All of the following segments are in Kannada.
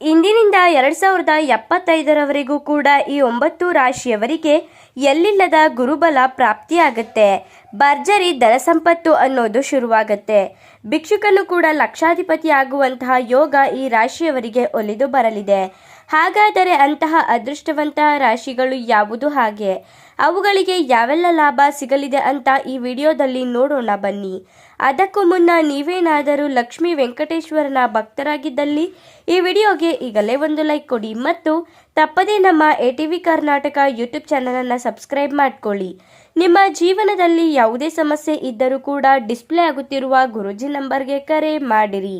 ಇಂದಿನಿಂದ ಎರಡು ಸಾವಿರದ ಎಪ್ಪತ್ತೈದರವರೆಗೂ ಕೂಡ ಈ ಒಂಬತ್ತು ರಾಶಿಯವರಿಗೆ ಎಲ್ಲಿಲ್ಲದ ಗುರುಬಲ ಪ್ರಾಪ್ತಿಯಾಗುತ್ತೆ. ಭರ್ಜರಿ ಸಂಪತ್ತು ಅನ್ನೋದು ಶುರುವಾಗುತ್ತೆ. ಭಿಕ್ಷುಕನು ಕೂಡ ಲಕ್ಷಾಧಿಪತಿ ಆಗುವಂತಹ ಯೋಗ ಈ ರಾಶಿಯವರಿಗೆ ಒಲಿದು ಬರಲಿದೆ. ಹಾಗಾದರೆ ಅಂತಹ ಅದೃಷ್ಟವಂತ ರಾಶಿಗಳು ಯಾವುದು ಹಾಗೆ? ಅವುಗಳಿಗೆ ಯಾವೆಲ್ಲ ಲಾಭ ಸಿಗಲಿದೆ ಅಂತ ಈ ವಿಡಿಯೋದಲ್ಲಿ ನೋಡೋಣ ಬನ್ನಿ. ಅದಕ್ಕೂ ಮುನ್ನ ನೀವೇನಾದರೂ ಲಕ್ಷ್ಮೀ ವೆಂಕಟೇಶ್ವರನ ಭಕ್ತರಾಗಿದ್ದಲ್ಲಿ ಈ ವಿಡಿಯೋಗೆ ಈಗಲೇ ಒಂದು ಲೈಕ್ ಕೊಡಿ ಮತ್ತು ತಪ್ಪದೇ ನಮ್ಮ A T V Karnataka YouTube ಚಾನಲನ್ನು ಸಬ್ಸ್ಕ್ರೈಬ್ ಮಾಡ್ಕೊಳ್ಳಿ. ನಿಮ್ಮ ಜೀವನದಲ್ಲಿ ಯಾವುದೇ ಸಮಸ್ಯೆ ಇದ್ದರೂ ಕೂಡ ಡಿಸ್ಪ್ಲೇ ಆಗುತ್ತಿರುವ ಗುರುಜಿ ನಂಬರ್ಗೆ ಕರೆ ಮಾಡಿರಿ.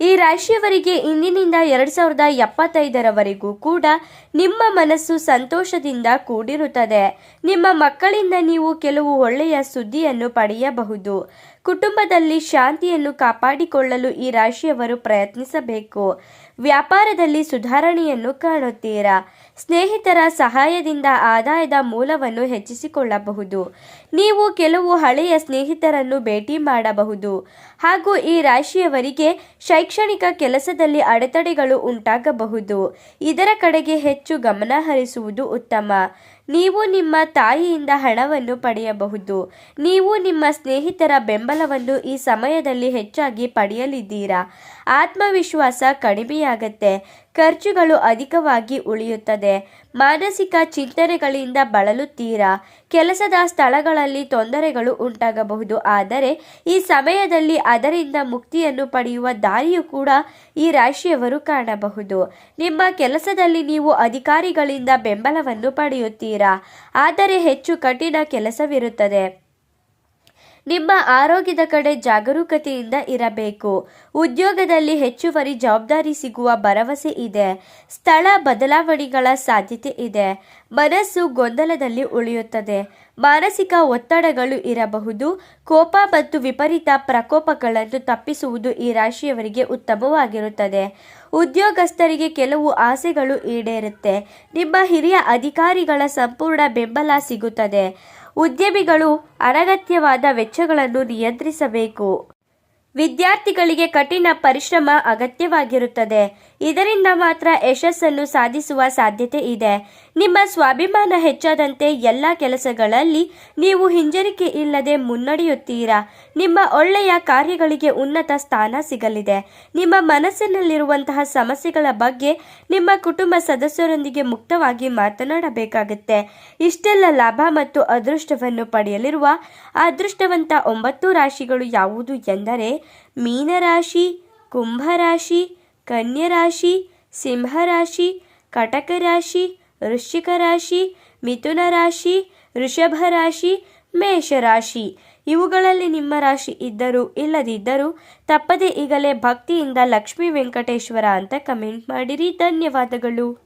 ಈ ರಾಶಿಯವರಿಗೆ ಇಂದಿನಿಂದ ಎರಡು ಸಾವಿರದ ಎಪ್ಪತ್ತೈದರವರೆಗೂ ಕೂಡ ನಿಮ್ಮ ಮನಸ್ಸು ಸಂತೋಷದಿಂದ ಕೂಡಿರುತ್ತದೆ. ನಿಮ್ಮ ಮಕ್ಕಳಿಂದ ನೀವು ಕೆಲವು ಒಳ್ಳೆಯ ಸುದ್ದಿಯನ್ನು ಪಡೆಯಬಹುದು. ಕುಟುಂಬದಲ್ಲಿ ಶಾಂತಿಯನ್ನು ಕಾಪಾಡಿಕೊಳ್ಳಲು ಈ ರಾಶಿಯವರು ಪ್ರಯತ್ನಿಸಬೇಕು. ವ್ಯಾಪಾರದಲ್ಲಿ ಸುಧಾರಣೆಯನ್ನು ಕಾಣುತ್ತೀರಾ? ಸ್ನೇಹಿತರ ಸಹಾಯದಿಂದ ಆದಾಯದ ಮೂಲವನ್ನು ಹೆಚ್ಚಿಸಿಕೊಳ್ಳಬಹುದು. ನೀವು ಕೆಲವು ಹಳೆಯ ಸ್ನೇಹಿತರನ್ನು ಭೇಟಿ ಮಾಡಬಹುದು. ಹಾಗೂ ಈ ರಾಶಿಯವರಿಗೆ ಶೈಕ್ಷಣಿಕ ಕೆಲಸದಲ್ಲಿ ಅಡೆತಡೆಗಳು ಉಂಟಾಗಬಹುದು. ಇದರ ಕಡೆಗೆ ಹೆಚ್ಚು ಗಮನ ಹರಿಸುವುದು ಉತ್ತಮ. ನೀವು ನಿಮ್ಮ ತಾಯಿಯಿಂದ ಹಣವನ್ನು ಪಡೆಯಬಹುದು. ನೀವು ನಿಮ್ಮ ಸ್ನೇಹಿತರ ಬೆಂಬಲವನ್ನು ಈ ಸಮಯದಲ್ಲಿ ಹೆಚ್ಚಾಗಿ ಪಡೆಯಲಿದ್ದೀರಾ? ಆತ್ಮವಿಶ್ವಾಸ ಕಡಿಮೆಯಾಗತ್ತೆ. ಖರ್ಚುಗಳು ಅಧಿಕವಾಗಿ ಉಳಿಯುತ್ತದೆ. ಮಾನಸಿಕ ಚಿಂತನೆಗಳಿಂದ ಬಳಲುತ್ತೀರಾ? ಕೆಲಸದ ಸ್ಥಳಗಳಲ್ಲಿ ತೊಂದರೆಗಳು ಉಂಟಾಗಬಹುದು. ಆದರೆ ಈ ಸಮಯದಲ್ಲಿ ಅದರಿಂದ ಮುಕ್ತಿಯನ್ನು ಪಡೆಯುವ ದಾರಿಯು ಕೂಡ ಈ ರಾಶಿಯವರು ಕಾಣಬಹುದು. ನಿಮ್ಮ ಕೆಲಸದಲ್ಲಿ ನೀವು ಅಧಿಕಾರಿಗಳಿಂದ ಬೆಂಬಲವನ್ನು ಪಡೆಯುತ್ತೀರಾ? ಆದರೆ ಹೆಚ್ಚು ಕಠಿಣ ಕೆಲಸವಿರುತ್ತದೆ. ನಿಮ್ಮ ಆರೋಗ್ಯದ ಕಡೆ ಜಾಗರೂಕತೆಯಿಂದ ಇರಬೇಕು. ಉದ್ಯೋಗದಲ್ಲಿ ಹೆಚ್ಚುವರಿ ಜವಾಬ್ದಾರಿ ಸಿಗುವ ಭರವಸೆ ಇದೆ. ಸ್ಥಳ ಬದಲಾವಣೆಗಳ ಸಾಧ್ಯತೆ ಇದೆ. ಮನಸ್ಸು ಗೊಂದಲದಲ್ಲಿ ಉಳಿಯುತ್ತದೆ. ಮಾನಸಿಕ ಒತ್ತಡಗಳು ಇರಬಹುದು. ಕೋಪ ಮತ್ತು ವಿಪರೀತ ಪ್ರಕೋಪಗಳನ್ನು ತಪ್ಪಿಸುವುದು ಈ ರಾಶಿಯವರಿಗೆ ಉತ್ತಮವಾಗಿರುತ್ತದೆ. ಉದ್ಯೋಗಸ್ಥರಿಗೆ ಕೆಲವು ಆಸೆಗಳು ಈಡೇರುತ್ತೆ. ನಿಮ್ಮ ಹಿರಿಯ ಅಧಿಕಾರಿಗಳ ಸಂಪೂರ್ಣ ಬೆಂಬಲ ಸಿಗುತ್ತದೆ. ಉದ್ಯಮಿಗಳು ಅನಗತ್ಯವಾದ ವೆಚ್ಚಗಳನ್ನು ನಿಯಂತ್ರಿಸಬೇಕು. ವಿದ್ಯಾರ್ಥಿಗಳಿಗೆ ಕಠಿಣ ಪರಿಶ್ರಮ ಅಗತ್ಯವಾಗಿರುತ್ತದೆ. ಇದರಿಂದ ಮಾತ್ರ ಯಶಸ್ಸನ್ನು ಸಾಧಿಸುವ ಸಾಧ್ಯತೆ ಇದೆ. ನಿಮ್ಮ ಸ್ವಾಭಿಮಾನ ಹೆಚ್ಚಾದಂತೆ ಎಲ್ಲ ಕೆಲಸಗಳಲ್ಲಿ ನೀವು ಹಿಂಜರಿಕೆ ಇಲ್ಲದೆ ಮುನ್ನಡೆಯುತ್ತೀರಾ? ನಿಮ್ಮ ಒಳ್ಳೆಯ ಕಾರ್ಯಗಳಿಗೆ ಉನ್ನತ ಸ್ಥಾನ ಸಿಗಲಿದೆ. ನಿಮ್ಮ ಮನಸ್ಸಿನಲ್ಲಿರುವಂತಹ ಸಮಸ್ಯೆಗಳ ಬಗ್ಗೆ ನಿಮ್ಮ ಕುಟುಂಬ ಸದಸ್ಯರೊಂದಿಗೆ ಮುಕ್ತವಾಗಿ ಮಾತನಾಡಬೇಕಾಗುತ್ತೆ. ಇಷ್ಟೆಲ್ಲ ಲಾಭ ಮತ್ತು ಅದೃಷ್ಟವನ್ನು ಪಡೆಯಲಿರುವ ಅದೃಷ್ಟವಂತ ಒಂಬತ್ತು ರಾಶಿಗಳು ಯಾವುದು ಎಂದರೆ ಮೀನರಾಶಿ, ಕುಂಭರಾಶಿ, ಕನ್ಯರಾಶಿ, ಸಿಂಹರಾಶಿ ಕಟಕ ರಾಶಿ ವೃಶ್ಚಿಕ ರಾಶಿ ಮಿಥುನ ರಾಶಿ ವೃಷಭ ರಾಶಿ ಮೇಷರಾಶಿ. ಇವುಗಳಲ್ಲಿ ನಿಮ್ಮ ರಾಶಿ ಇದ್ದರೂ ಇಲ್ಲದಿದ್ದರೂ ತಪ್ಪದೆ ಈಗಲೇ ಭಕ್ತಿಯಿಂದ ಲಕ್ಷ್ಮೀ ವೆಂಕಟೇಶ್ವರ ಅಂತ ಕಮೆಂಟ್ ಮಾಡಿರಿ. ಧನ್ಯವಾದಗಳು.